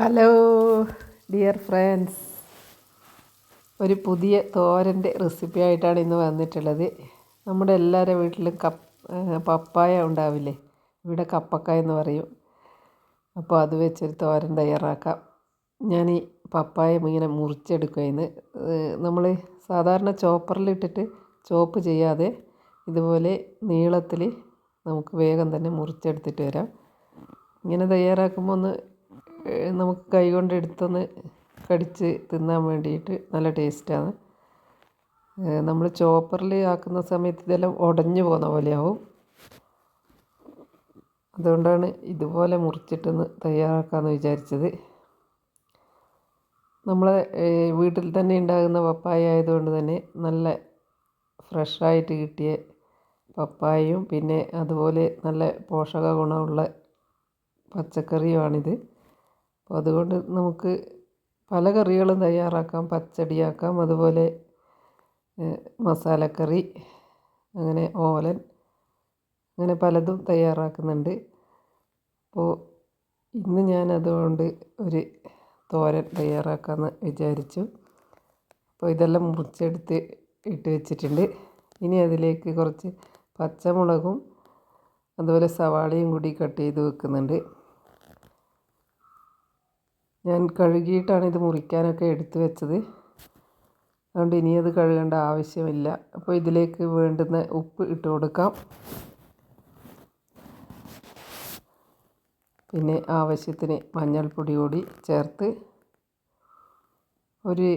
Hello dear friends ഒരു പുതിയ തോരന്റെ recipe ആയിട്ടാണ് ഇന്ന് വന്നിട്ടുള്ളത്. നമ്മുടെ എല്ലാവരുടെ വീട്ടിലും കപ്പ് പപ്പായ ഉണ്ടാവില്ലേ? ഇവിടെ കപ്പക്കായ എന്ന് പറയും. അപ്പോൾ അത് വെച്ചൊരു തോരൻ തയ്യാറാക്കാം. ഞാൻ ഈ പപ്പായ ഇങ്ങനെ മുറിച്ചെടുക്കുകയെന്ന് നമ്മൾ സാധാരണ ചോപ്പറിലിട്ടിട്ട് ചോപ്പ് ചെയ്യാതെ ഇതുപോലെ നീളത്തിൽ നമുക്ക് വേഗം തന്നെ മുറിച്ചെടുത്തിട്ട് വരാം. ഇങ്ങനെ തയ്യാറാക്കുമ്പോൾ ഒന്ന് നമുക്ക് കൈ കൊണ്ട് എടുത്തൊന്ന് കടിച്ച് തിന്നാൻ വേണ്ടിയിട്ട് നല്ല ടേസ്റ്റാണ്. നമ്മൾ ചോപ്പറിൽ ആക്കുന്ന സമയത്ത് ഇതെല്ലാം ഉടഞ്ഞു പോകുന്ന പോലെയാവും. അതുകൊണ്ടാണ് ഇതുപോലെ മുറിച്ചിട്ടൊന്ന് തയ്യാറാക്കാമെന്ന് വിചാരിച്ചത്. നമ്മളെ വീട്ടിൽ തന്നെ ഉണ്ടാകുന്ന പപ്പായ ആയതുകൊണ്ട് തന്നെ നല്ല ഫ്രഷായിട്ട് കിട്ടിയ പപ്പായയും പിന്നെ അതുപോലെ നല്ല പോഷക ഗുണമുള്ള പച്ചക്കറിയുമാണിത്. അപ്പോൾ അതുകൊണ്ട് നമുക്ക് പല കറികളും തയ്യാറാക്കാം. പച്ചടിയാക്കാം. അതുപോലെ മസാലക്കറി അങ്ങനെ ഓലൻ അങ്ങനെ പലതും തയ്യാറാക്കുന്നുണ്ട്. അപ്പോൾ ഇന്ന് ഞാൻ അതുകൊണ്ട് ഒരു തോരൻ തയ്യാറാക്കാമെന്ന് വിചാരിച്ചു. അപ്പോൾ ഇതെല്ലാം മുറിച്ചെടുത്ത് ഇട്ട് വെച്ചിട്ടുണ്ട്. ഇനി അതിലേക്ക് കുറച്ച് പച്ചമുളകും അതുപോലെ സവാളയും കൂടി കട്ട് ചെയ്ത് വെക്കുന്നുണ്ട്. ഞാൻ കഴുകിയിട്ടാണ് ഇത് മുറിക്കാനൊക്കെ എടുത്തു വെച്ചത്. അതുകൊണ്ട് ഇനി അത് കഴുകേണ്ട ആവശ്യമില്ല. അപ്പോൾ ഇതിലേക്ക് വേണ്ടുന്ന ഉപ്പ് ഇട്ട് കൊടുക്കാം. പിന്നെ ആവശ്യത്തിന് മഞ്ഞൾപ്പൊടി കൂടി ചേർത്ത് ഒരു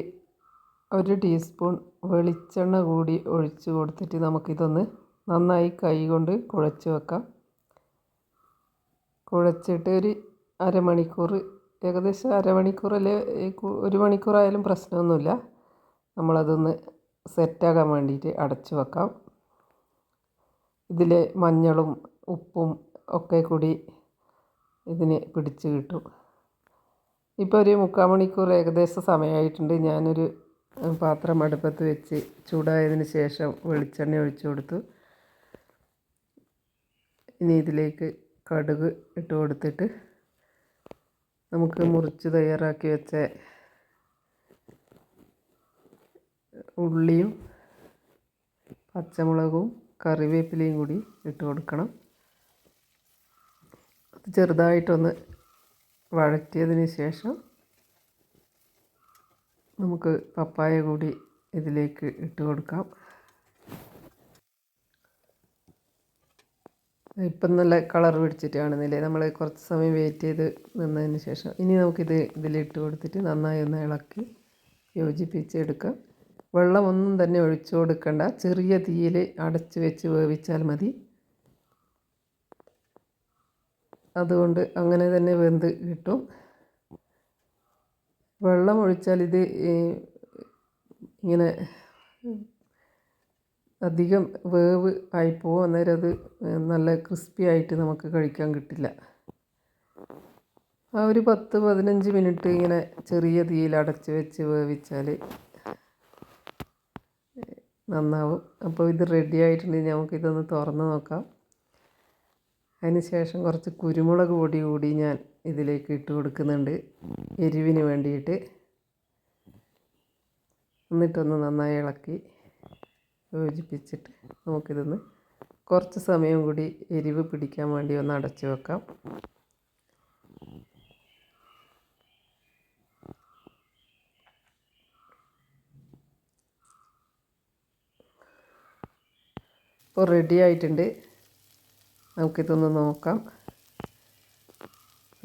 ഒരു ടീസ്പൂൺ വെളിച്ചെണ്ണ കൂടി ഒഴിച്ച് കൊടുത്തിട്ട് നമുക്കിതൊന്ന് നന്നായി കൈ കൊണ്ട് കുഴച്ച് വെക്കാം. കുഴച്ചിട്ട് ഒരു അരമണിക്കൂർ ഏകദേശം അരമണിക്കൂർ അല്ലെ ഒരു മണിക്കൂറായാലും പ്രശ്നമൊന്നുമില്ല. നമ്മളതൊന്ന് സെറ്റാകാൻ വേണ്ടിയിട്ട് അടച്ചു വെക്കാം. ഇതിൽ മഞ്ഞളും ഉപ്പും ഒക്കെ കൂടി ഇതിന് പിടിച്ച് കിട്ടും. ഇപ്പോൾ ഒരു മുക്കാൽ മണിക്കൂർ ഏകദേശം സമയമായിട്ടുണ്ട്. ഞാനൊരു പാത്രം അടുപ്പത്ത് വെച്ച് ചൂടായതിന് ശേഷം വെളിച്ചെണ്ണ ഒഴിച്ചു കൊടുത്തു. ഇനി ഇതിലേക്ക് കടുക് ഇട്ട് കൊടുത്തിട്ട് നമുക്ക് മുറിച്ച് തയ്യാറാക്കി വെച്ച ഉള്ളിയും പച്ചമുളകും കറിവേപ്പിലയും കൂടി ഇട്ട് കൊടുക്കണം. അത് ചെറുതായിട്ടൊന്ന് വഴറ്റിയതിന് ശേഷം നമുക്ക് പപ്പായ കൂടി ഇതിലേക്ക് ഇട്ട് കൊടുക്കാം. ഇപ്പം നല്ല കളർ പിടിച്ചിട്ട് കാണുന്നില്ലേ? നമ്മൾ കുറച്ച് സമയം വെയിറ്റ് ചെയ്ത് നിന്നതിന് ശേഷം. ഇനി നമുക്കിത് ഇതിലിട്ട് കൊടുത്തിട്ട് നന്നായി ഒന്ന് ഇളക്കി യോജിപ്പിച്ചെടുക്കാം. വെള്ളമൊന്നും തന്നെ ഒഴിച്ചു കൊടുക്കണ്ട. ചെറിയ തീയിൽ അടച്ച് വെച്ച് വേവിച്ചാൽ മതി. അതുകൊണ്ട് അങ്ങനെ തന്നെ വെന്ത് കിട്ടും. വെള്ളം ഒഴിച്ചാൽ ഇത് ഇങ്ങനെ അധികം വേവ് ആയിപ്പോവും അന്നേരം അത് നല്ല ക്രിസ്പി ആയിട്ട് നമുക്ക് കഴിക്കാൻ കിട്ടില്ല. ആ ഒരു പത്ത് പതിനഞ്ച് മിനിറ്റ് ഇങ്ങനെ ചെറിയ തീയിൽ അടച്ച് വെച്ച് വേവിച്ചാൽ നന്നാവും. അപ്പോൾ ഇത് റെഡി ആയിട്ടുണ്ടെങ്കിൽ നമുക്കിതൊന്ന് തുറന്ന് നോക്കാം. അതിന് ശേഷം കുറച്ച് കുരുമുളക് പൊടി കൂടി ഞാൻ ഇതിലേക്ക് ഇട്ട് കൊടുക്കുന്നുണ്ട് എരിവിന് വേണ്ടിയിട്ട്. എന്നിട്ടൊന്ന് നന്നായി ഇളക്കി. യോജിപ്പിച്ചിട്ട് നമുക്കിതൊന്ന് കുറച്ച് സമയം കൂടി എരിവ് പിടിക്കാൻ വേണ്ടി ഒന്ന് അടച്ചു വെക്കാം. ഇപ്പോൾ റെഡി ആയിട്ടുണ്ട്. നമുക്കിതൊന്ന് നോക്കാം.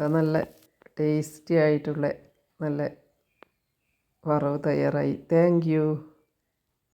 നല്ല ടേസ്റ്റി ആയിട്ടുള്ള നല്ല വറവ് തയ്യാറായി. താങ്ക്